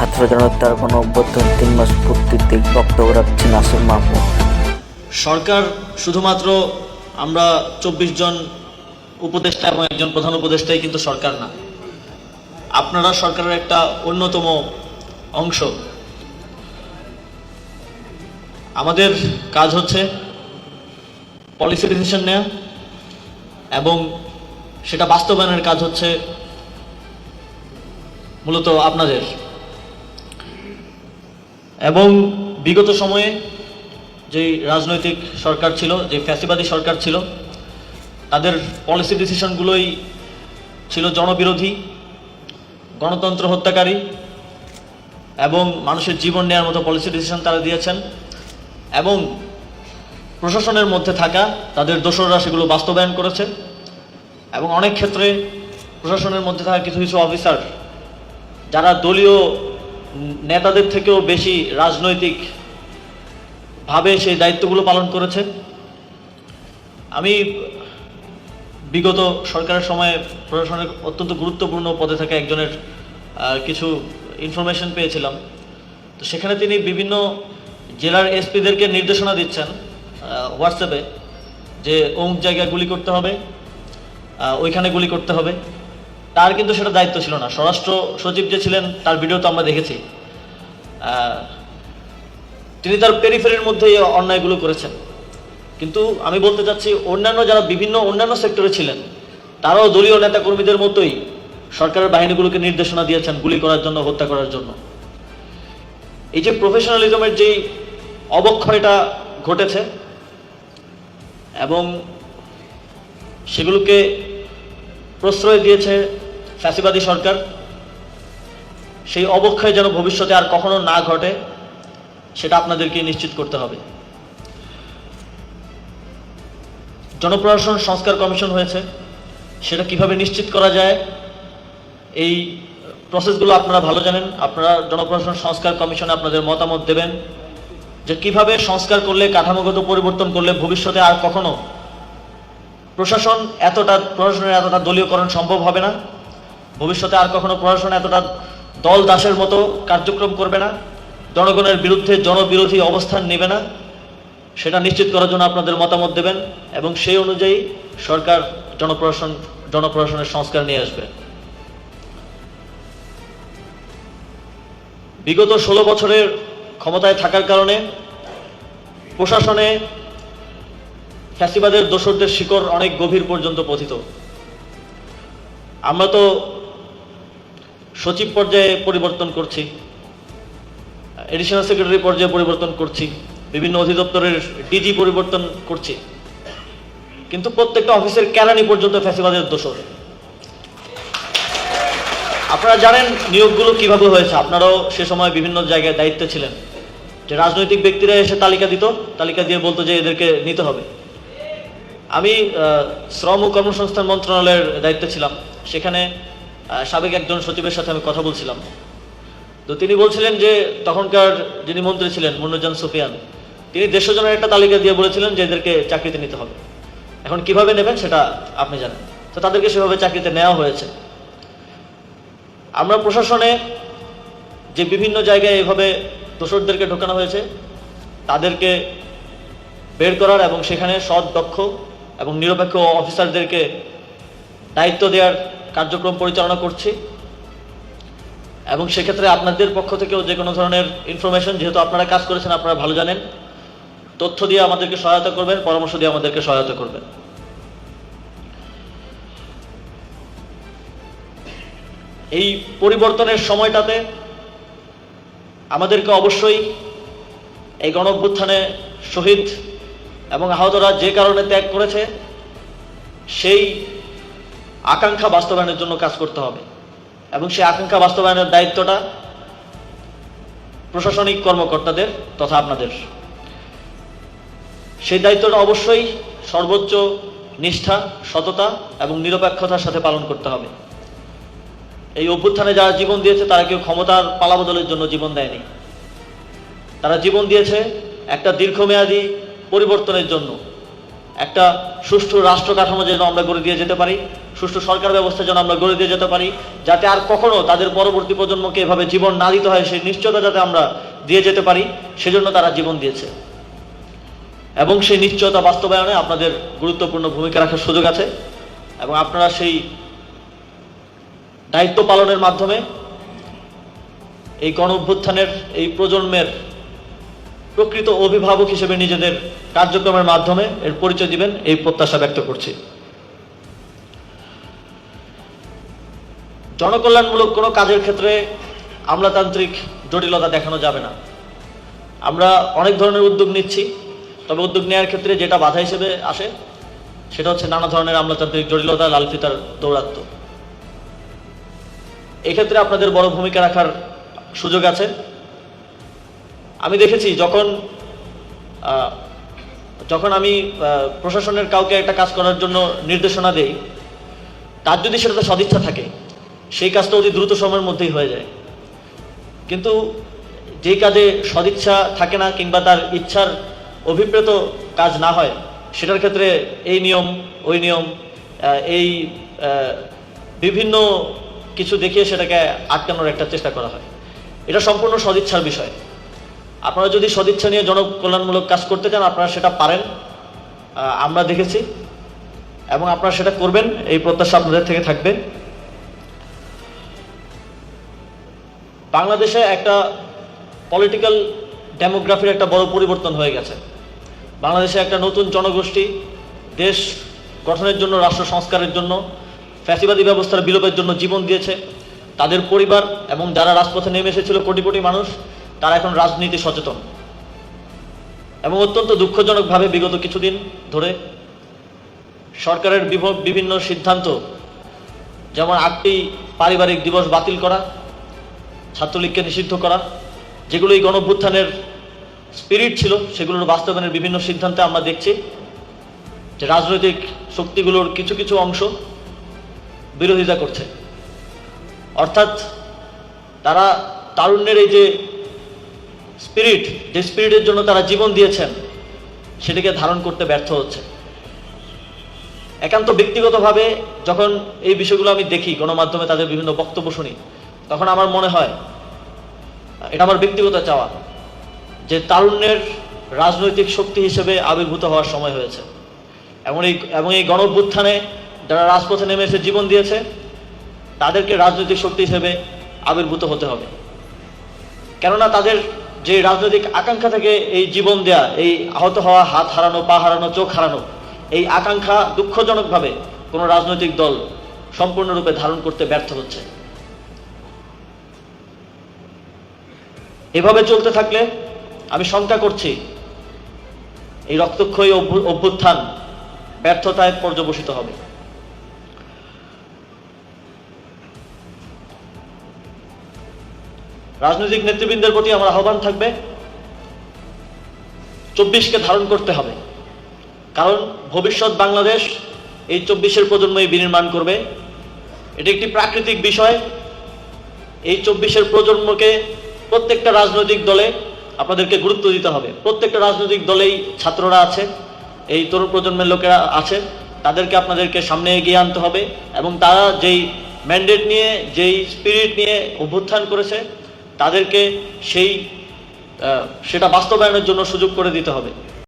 ছাত্র জনতার কোনো মাস পূর্তিতে বক্তব্য রাখছেন আসিফ মাহমুদ। সরকার শুধুমাত্র আমরা চব্বিশ জন উপদেষ্টা এবং একজন প্রধান উপদেষ্টাই কিন্তু সরকার না। আপনারা সরকারের একটা অন্যতম অংশ। আমাদের কাজ হচ্ছে পলিসি ডিসিশন নেওয়া এবং সেটা বাস্তবায়নের কাজ হচ্ছে মূলত আপনাদের। এবং বিগত সময়ে যেই রাজনৈতিক সরকার ছিল, যে ফ্যাসিবাদী সরকার ছিল, তাদের পলিসি ডিসিশনগুলোই ছিল জনবিরোধী, গণতন্ত্র হত্যাকারী এবং মানুষের জীবন নেওয়ার মতো পলিসি ডিসিশন তারা দিয়েছেন এবং প্রশাসনের মধ্যে থাকা তাদের দোসররা সেগুলো বাস্তবায়ন করেছে এবং অনেক ক্ষেত্রে প্রশাসনের মধ্যে থাকা কিছু কিছু অফিসার যারা দলীয় নেতাদের থেকেও বেশি রাজনৈতিক ভাবে সেই দায়িত্বগুলো পালন করেছে আমি বিগত সরকারের সময়ে প্রশাসনের অত্যন্ত গুরুত্বপূর্ণ পদে থাকা একজনের কিছু ইনফরমেশন পেয়েছিলাম। তো সেখানে তিনি বিভিন্ন জেলার এসপিদেরকে নির্দেশনা দিচ্ছেন হোয়াটসঅ্যাপে যে অমুক জায়গায় গুলি করতে হবে ওইখানে গুলি করতে হবে। তার কিন্তু সেটা দায়িত্ব ছিল না। স্বরাষ্ট্র সচিব যে ছিলেন, তার ভিডিও তো আমরা দেখেছি। তিনি তার পেরিফেরির মধ্যে এই অন্যায়গুলো করেছেন। কিন্তু আমি বলতে চাচ্ছি, অন্যান্য যারা বিভিন্ন অন্যান্য সেক্টরে ছিলেন, তারাও দলীয় নেতাকর্মীদের মতোই সরকারের বাহিনীগুলোকে নির্দেশনা দিয়েছেন গুলি করার জন্য, হত্যা করার জন্য। এই যে প্রফেশনালিজমের যেই অবক্ষয়টা ঘটেছে, এবং সেগুলোকে প্রশ্রয় দিয়েছে ফ্যাসিবাদী সরকার। সেই অবক্ষয় যেন ভবিষ্যতে আর কখনো না ঘটে, সেটা আপনাদেরকে নিশ্চিত করতে হবে। জনপ্রশাসন সংস্কার কমিশন হয়েছে, সেটা কীভাবে নিশ্চিত করা যায়, এই প্রসেসগুলো আপনারা ভালো জানেন। আপনারা জনপ্রশাসন সংস্কার কমিশনে আপনাদের মতামত দেবেন যে কীভাবে সংস্কার করলে, কাঠামোগত পরিবর্তন করলে ভবিষ্যতে আর কখনো প্রশাসন এতটা, প্রশাসনের এতটা দলীয়করণ সম্ভব হবে না। ভবিষ্যতে আর কখনো প্রশাসন এতটা দল দাসের মতো কার্যক্রম করবে না। জনগণের বিরুদ্ধে জনবিরোধী অবস্থান নেবে না। সেটা নিশ্চিত করার জন্য আপনাদের মতামত দেবেন এবং সেই অনুযায়ী সরকার জনপ্রশাসন, জনপ্রশাসনের সংস্কার নিয়ে আসবে। বিগত ষোলো বছরের ক্ষমতায় থাকার কারণে প্রশাসনে ফ্যাসিবাদের দোসরদের শিকড় অনেক গভীর পর্যন্ত পথিত। আমরা তো সচিব পর্যায়ে পরিবর্তন করছি, এডিশনাল সেক্রেটারি পর্যায়ে পরিবর্তন করছি, বিভিন্ন অধিদপ্তরের ডিজি পরিবর্তন করছি। কিন্তু প্রত্যেকটা অফিসের কেরানি পর্যন্ত ফ্যাসিবাদের দোষর। আপনারা জানেন নিয়োগগুলো কীভাবে হয়েছে? আপনারাও সে সময় বিভিন্ন জায়গায় দায়িত্বে ছিলেন। যে রাজনৈতিক ব্যক্তিরা এসে তালিকা দিত, তালিকা দিয়ে বলতো যে এদেরকে নিতে হবে। আমি শ্রম ও কর্মসংস্থান মন্ত্রণালয়ের দায়িত্বে ছিলাম। সেখানে সাবেক একজন সচিবের সাথে আমি কথা বলছিলাম। তো তিনি বলছিলেন যে, তখনকার যিনি মন্ত্রী ছিলেন, মুন্নুজান সুফিয়ান, তিনি দেড়শো জনের একটা তালিকা দিয়ে বলেছিলেন যে, এদেরকে চাকরিতে নিতে হবে। এখন কীভাবে নেবেন সেটা আপনি জানেন। তো তাদেরকে সেভাবে চাকরিতে নেওয়া হয়েছে। আমরা প্রশাসনে যে বিভিন্ন জায়গায় এভাবে দোসরদেরকে ঢোকানো হয়েছে, তাদেরকে বের করার এবং সেখানে সৎ দক্ষ এবং নিরপেক্ষ অফিসারদেরকে দায়িত্ব দেওয়ার কার্যক্রম পরিচালনা করছি। এবং সেক্ষেত্রে আপনাদের পক্ষ থেকেও যে কোনো ধরনের ইনফরমেশন যেহেতু আপনারা কাজ করেছেন, আপনারা ভালো জানেন। তথ্য দিয়ে আমাদেরকে সহায়তা করবেন, পরামর্শ দিয়ে আমাদেরকে সহায়তা করবেন। এই পরিবর্তনের সময়টাতে আমাদেরকে অবশ্যই এই গণ অভ্যুত্থানে শহীদ এবং আহতরা যে কারণে ত্যাগ করেছে, সেই আকাঙ্ক্ষা বাস্তবায়নের জন্য কাজ করতে হবে। এবং সেই আকাঙ্ক্ষা বাস্তবায়নের দায়িত্বটা প্রশাসনিক কর্মকর্তাদের তথা আপনাদের। সেই দায়িত্বটা অবশ্যই সর্বোচ্চ নিষ্ঠা, সততা এবং নিরপেক্ষতার সাথে পালন করতে হবে। এই অভ্যুত্থানে যারা জীবন দিয়েছে, তারা কেউ ক্ষমতার পালাবদলের জন্য জীবন দেয়নি। তারা জীবন দিয়েছে একটা দীর্ঘমেয়াদী পরিবর্তনের জন্য। একটা সুষ্ঠু রাষ্ট্র কাঠামো যেন আমরা গড়ে দিয়ে যেতে পারি, সুষ্ঠু সরকার ব্যবস্থা যেন আমরা গড়ে দিয়ে যেতে পারি, যাতে আর কখনো তাদের পরবর্তী প্রজন্মকে এভাবে জীবন না দিতে হয়, সেই নিশ্চয়তা যাতে আমরা দিয়ে যেতে পারি, সেজন্য তারা জীবন দিয়েছে। এবং সেই নিশ্চয়তা বাস্তবায়নে আপনাদের গুরুত্বপূর্ণ ভূমিকা রাখার সুযোগ আছে। এবং আপনারা সেই দায়িত্ব পালনের মাধ্যমে এই গণ অভ্যুত্থানের এই প্রজন্মের প্রকৃত অভিভাবক হিসেবে নিজেদের কার্যক্রমের মাধ্যমে এর পরিচয় দিবেন, এই প্রত্যাশা ব্যক্ত করছি। জনকল্যাণমূলক কোনো কাজের ক্ষেত্রে আমলাতান্ত্রিক জটিলতা দেখানো যাবে না। আমরা অনেক ধরনের উদ্যোগ নিচ্ছি, তবে উদ্যোগ নেওয়ার ক্ষেত্রে যেটা বাধা হিসেবে আসে, সেটা হচ্ছে নানা ধরনের আমলাতান্ত্রিক জটিলতা, লাল ফিতার দৌরাত্ম। এক্ষেত্রে আপনাদের বড় ভূমিকা রাখার সুযোগ আছে। আমি দেখেছি যখন যখন আমি প্রশাসনের কাউকে একটা কাজ করার জন্য নির্দেশনা দেই, তার যদি সেটাতে সদিচ্ছা থাকে, সেই কাজটা অতি দ্রুত সময়ের মধ্যেই হয়ে যায়। কিন্তু যেই কাজে সদিচ্ছা থাকে না কিংবা তার ইচ্ছার অভিপ্রেত কাজ না হয়, সেটার ক্ষেত্রে এই নিয়ম, ওই নিয়ম এই বিভিন্ন কিছু দেখিয়ে সেটাকে আটকানোর একটা চেষ্টা করা হয়। এটা সম্পূর্ণ সদিচ্ছার বিষয়। আপনারা যদি সদিচ্ছা নিয়ে জনকল্যাণমূলক কাজ করতে চান, আপনারা সেটা পারেন। আমরা দেখেছি এবং আপনারা সেটা করবেন, এই প্রত্যাশা আপনাদের থেকে থাকবে। বাংলাদেশে একটা পলিটিক্যাল ডেমোগ্রাফির একটা বড় পরিবর্তন হয়ে গেছে। বাংলাদেশে একটা নতুন জনগোষ্ঠী দেশ গঠনের জন্য, রাষ্ট্র সংস্কারের জন্য, ফ্যাসিবাদী ব্যবস্থার বিলোপের জন্য জীবন দিয়েছে। তাদের পরিবার এবং যারা রাজপথে নেমে এসেছিল কোটি কোটি মানুষ তারা এখন রাজনীতি সচেতন। এবং অত্যন্ত দুঃখজনকভাবে বিগত কিছুদিন ধরে সরকারের বিভিন্ন সিদ্ধান্ত, যেমন আটটি পারিবারিক দিবস বাতিল করা, ছাত্রলীগকে নিষিদ্ধ করা যেগুলো এই গণভ্যুত্থানের স্পিরিট ছিল, সেগুলোর বাস্তবায়নের বিভিন্ন সিদ্ধান্তে আমরা দেখছি যে রাজনৈতিক শক্তিগুলোর কিছু কিছু অংশ বিরোধিতা করছে। অর্থাৎ তারা তারুণ্যের এই যে স্পিরিট যে স্পিরিটের জন্য তারা জীবন দিয়েছেন, সেটাকে ধারণ করতে ব্যর্থ হচ্ছে। একান্ত ব্যক্তিগতভাবে যখন এই বিষয়গুলো আমি দেখি, গণমাধ্যমে তাদের বিভিন্ন বক্তব্য শুনি, তখন আমার মনে হয়, এটা আমার ব্যক্তিগত চাওয়া, যে তারুণ্যের রাজনৈতিক শক্তি হিসেবে আবির্ভূত হওয়ার সময় হয়েছে। এবং এই এবং এই গণভ্যুত্থানে যারা রাজপথে নেমে এসে জীবন দিয়েছে, তাদেরকে রাজনৈতিক শক্তি হিসেবে আবির্ভূত হতে হবে। কেননা তাদের যে রাজনৈতিক আকাঙ্ক্ষা থেকে এই জীবন দেয়া, এই আহত হওয়া, হাত হারানো, পা হারানো, চোখ হারানো, এই আকাঙ্ক্ষা দুঃখজনকভাবে কোনো রাজনৈতিক দল সম্পূর্ণরূপে ধারণ করতে ব্যর্থ হচ্ছে। এভাবে চলতে থাকলে আমি শঙ্কা করছি, এই রক্তক্ষয়ী অভ্যু- অভ্যুত্থান ব্যর্থতায় পর্যবসিত হবে। রাজনৈতিক নেতৃবৃন্দের প্রতি আমার আহ্বান থাকবে, চব্বিশকে ধারণ করতে হবে। কারণ ভবিষ্যৎ বাংলাদেশ এই চব্বিশের প্রজন্মই বিনির্মাণ করবে। এটি একটি প্রাকৃতিক বিষয়। এই চব্বিশের প্রজন্মকে প্রত্যেকটা রাজনৈতিক দলে আপনাদেরকে গুরুত্ব দিতে হবে। প্রত্যেকটা রাজনৈতিক দলেই ছাত্ররা আছে, এই তরুণ প্রজন্মের লোকেরা আছে। তাদেরকে আপনাদেরকে সামনে এগিয়ে আনতে হবে এবং তারা যেই ম্যান্ডেট নিয়ে, যেই স্পিরিট নিয়ে অভ্যুত্থান করেছে তাদেরকে সেই সেটা বাস্তবায়নের জন্য সুযোগ করে দিতে হবে।